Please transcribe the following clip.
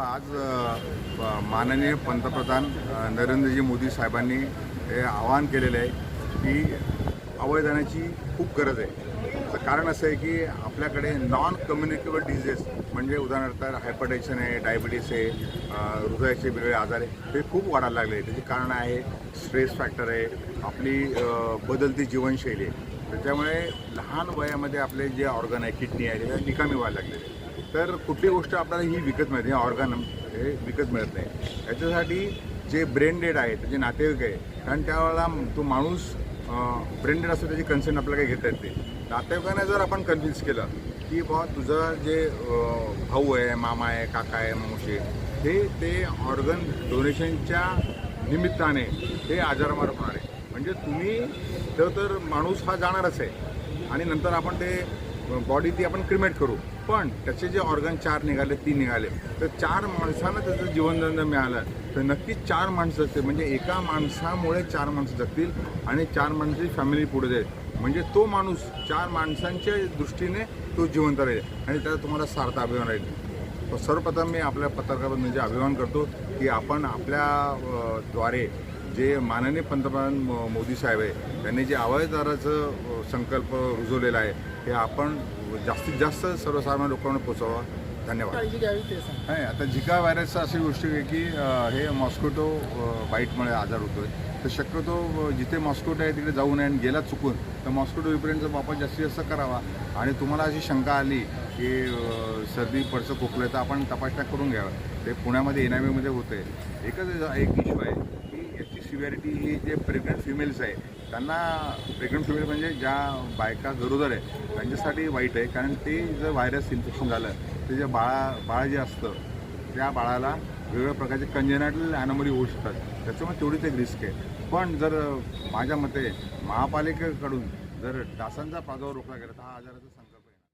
आज माननीय पंतप्रधान नरेंद्रजी मोदी साहेबांनी हे आवाहन केलेलं आहे की अवयदानाची खूप गरज आहे. कारण असं आहे की आपल्याकडे नॉन कम्युनिकेबल डिझीजेस म्हणजे उदाहरणार्थ हायपरटेन्शन आहे डायबिटीस आहे हृदयाचे वेगवेगळे आजार आहे ते खूप वाढायला लागले त्याचे कारण आहे स्ट्रेस फॅक्टर आहे आपली बदलती जीवनशैली आहे. त्याच्यामुळे लहान वयामध्ये आपले जे ऑर्गन आहे किडनी आहे ते निकामी व्हायला लागलेले आहे. तर कुठली गोष्ट आपल्याला ही विकत मिळते ऑर्गन हे विकत मिळत नाही. याच्यासाठी जे ब्रेन डेड आहे त्याचे नातेवाईक आहे कारण त्यावेळेला तो माणूस ब्रेंडेड असतो त्याची कन्सेंट आपल्याला काही घेता येते नाही. नातेवाईकांना जर आपण कन्व्हिन्स केलं की बा तुझं जे भाऊ आहे मामा आहे काका आहे मावशी आहे हे ते ऑर्गन डोनेशनच्या निमित्ताने हे आजारामार होणार आहे. म्हणजे तुम्ही तर तर माणूस हा जाणारच आहे. आणि नंतर आपण ते बॉडी ती आपण क्रिमेट करू. पण त्याचे जे ऑर्गन चार निघाले तीन निघाले तर चार माणसांना त्याचं जीवनदंड मिळालं. तर नक्कीच चार माणसं असते म्हणजे एका माणसामुळे चार माणसं जगतील आणि चार माणसाची फॅमिली पुढे जाईल. म्हणजे तो माणूस चार माणसांच्या दृष्टीने तो जिवंत राहील आणि त्याचा तुम्हाला सार्थ अभिमान राहील. सर्वप्रथम मी आपल्या पत्रकार म्हणजे अभिमान करतो की आपण आपल्या द्वारे जे माननीय पंतप्रधान म- मोदी साहेब आहे त्यांनी जे आवाजदाराचं संकल्प रुजवलेला आहे हे आपण जास्तीत जास्त सर्वसामान्य लोकांना पोचवा धन्यवाद. नाही आता झिका व्हायरसचा अशी गोष्ट आहे की हे मॉस्किटो बाईटमुळे आजार होतोय. तर शक्यतो जिथे मॉस्किटो आहे तिकडे जाऊ नये आणि गेला चुकून तर मॉस्किटो रिपेंटचा वापर जास्तीत जास्त करावा. आणि तुम्हाला अशी शंका आली की सर्दी पडसं खोकलं तर आपण तपासण्या करून घ्यावं ते पुण्यामध्ये एनमध्ये होते एकच एक इश्यू आहे की याची सिव्हिरिटी ही जे प्रेग्नंट फिमेल्स आहे त्यांना प्रेग्नंट फिमेल म्हणजे ज्या बायका गरोदर आहे त्यांच्यासाठी वाईट आहे. कारण ते जर व्हायरस इन्फेक्शन झालं ते जे बाळा बाळ जे असतं त्या बाळाला वेगवेगळ्या प्रकारचे कंजेनाटल ॲनोमली होऊ शकतात. त्याच्यामुळे तेवढीच एक रिस्क आहे. पण जर माझ्या मते महापालिकेकडून जर डासांचा प्रादुर्भाव रोखला गेला तर हा आजाराचा